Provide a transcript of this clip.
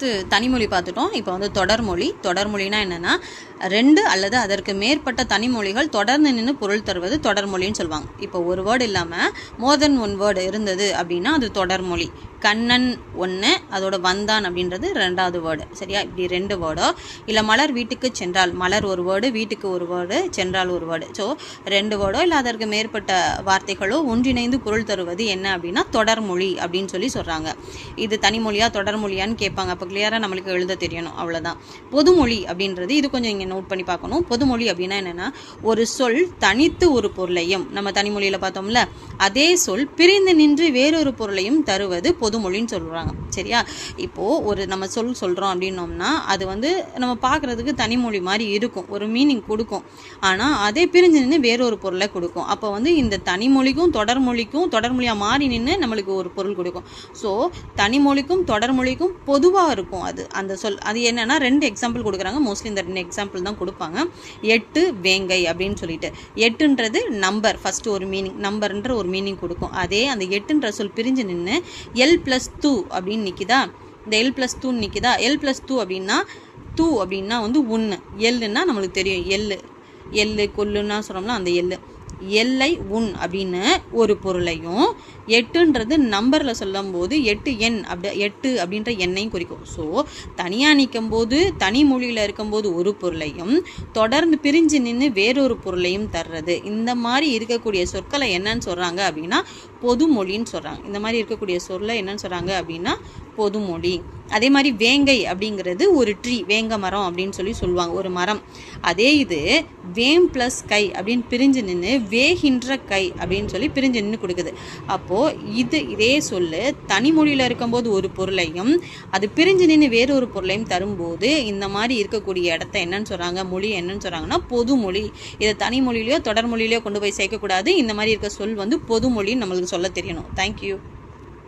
First தனிமொழி பார்த்துட்டோம். இப்போ வந்து தொடர்மொழி தொடர்மொழினா என்னென்னா ரெண்டு அல்லது அதற்கு மேற்பட்ட தனிமொழிகள் தொடர்ந்து நின்று பொருள் தருவது தொடர்மொழின்னு சொல்லுவாங்க. இப்போ ஒரு வேர்டு இல்லாமல் மோர் தென் ஒன் வேர்டு இருந்தது அப்படின்னா அது தொடர்மொழி கண்ணன் ஒன்று அதோட வந்தான் அப்படின்றது ரெண்டாவது வேர்டு சரியா? இப்படி ரெண்டு வேர்டோ இல்லை மலர் வீட்டுக்கு சென்றால் மலர் ஒரு வேர்டு வீட்டுக்கு ஒரு வேர்டு சென்றால் ஒரு வேர்டு ஸோ ரெண்டு வேர்டோ இல்லை அதற்கு மேற்பட்ட வார்த்தைகளோ? ஒன்றிணைந்து பொருள் தருவது என்ன அப்படின்னா தொடர்மொழி அப்படின்னு சொல்லி சொல்கிறாங்க இது தனிமொழியா தொடர்மொழியான்னு கேட்பாங்க. அப்போ கிளியராக நம்மளுக்கு எழுத தெரியணும் அவ்வளோதான் பொதுமொழி அப்படின்றது இது கொஞ்சம் இங்கே நோட் பண்ணி பார்க்கணும். பொதுமொழி அப்படின்னா என்னென்னா ஒரு சொல் தனித்து ஒரு பொருளையும் நம்ம தனிமொழியில் பார்த்தோம்ல அதே சொல் பிரிந்து நின்று வேறொரு பொருளையும் தருவது பொதுமொழின்னு சொல்கிறாங்க சரியா? இப்போது ஒரு நம்ம சொல் சொல்கிறோம் அப்படின்னோம்னா அது வந்து நம்ம பார்க்குறதுக்கு தனிமொழி மாதிரி இருக்கும். ஒரு மீனிங் கொடுக்கும். ஆனால் அதே பிரிஞ்சு நின்று வேறொரு பொருளை கொடுக்கும். அப்போ வந்து இந்த தனிமொழிக்கும் தொடர்மொழிக்கும் தொடர்மொழியாக மாறி நின்று நம்மளுக்கு ஒரு பொருள் கொடுக்கும். ஸோ தனிமொழிக்கும் தொடர்மொழிக்கும் பொதுவாக இருக்கும் அது. அந்த சொல் அது என்னென்னா ரெண்டு எக்ஸாம்பிள் கொடுக்குறாங்க. மோஸ்ட்லி இந்த ரெண்டு எக்ஸாம்பிள் தான் கொடுப்பாங்க. எட்டு வேங்கை அப்படின்னு சொல்லிட்டு. எட்டுன்றது நம்பர் ஃபஸ்ட்டு ஒரு மீனிங் நம்பர்ன்ற ஒரு மீனிங் கொடுக்கும். அதே அந்த எட்டுன்ற சொல் பிரிஞ்சு நின்று எல் ப்ளஸ் டூ அப்படின்னு நிற்கிதா இந்த எல் ப்ளஸ் டூன்னு நிற்கிதா எல் ப்ளஸ் டூ அப்படின்னா டூ அப்படின்னா வந்து ஒன்று எல்லுன்னா நம்மளுக்கு தெரியும். எள்ளு எள்ளு கொல்லுன்னா சொல்கிறோம்னா அந்த எள்ளு எல்லை உன் அப்படின்னு ஒரு பொருளையும் எட்டுன்றது நம்பரில் சொல்லும் போது எட்டு எண் அப்படி எட்டு அப்படின்ற எண்ணையும் குறிக்கும். ஸோ தனியாக நிற்கும் போது தனி மொழியில் இருக்கும்போது ஒரு பொருளையும் தொடர்ந்து பிரிஞ்சு நின்று வேறொரு பொருளையும் தர்றது. இந்த மாதிரி இருக்கக்கூடிய சொற்களை என்னன்னு சொல்கிறாங்க அப்படின்னா பொதுமொழின்னு சொல்கிறாங்க இந்த மாதிரி இருக்கக்கூடிய சொல்லை என்னன்னு சொல்கிறாங்க அப்படின்னா பொதுமொழி. அதே மாதிரி வேங்கை அப்படிங்கிறது ஒரு ட்ரீ வேங்க மரம் அப்படின்னு சொல்லி சொல்லுவாங்க ஒரு மரம். அதே இது வேம் ப்ளஸ் கை அப்படின்னு பிரிஞ்சு நின்று வேகின்ற கை அப்படின்னு சொல்லி பிரிஞ்சு நின்று கொடுக்குது. அப்போது இது இதே சொல்லு தனிமொழியில் இருக்கும்போது ஒரு பொருளையும் அது பிரிஞ்சு நின்று வேறொரு பொருளையும் தரும்போது இந்த மாதிரி இருக்கக்கூடிய இடத்த என்னன்னு சொல்கிறாங்க மொழி என்னன்னு சொல்கிறாங்கன்னா பொதுமொழி இதை தனிமொழியிலையோ தொடர்மொழியிலையோ கொண்டு போய் சேர்க்கக்கூடாது. இந்த மாதிரி இருக்க சொல் வந்து பொதுமொழின்னு நம்மளுக்கு சொல்ல தெரியணும். தேங்க்யூ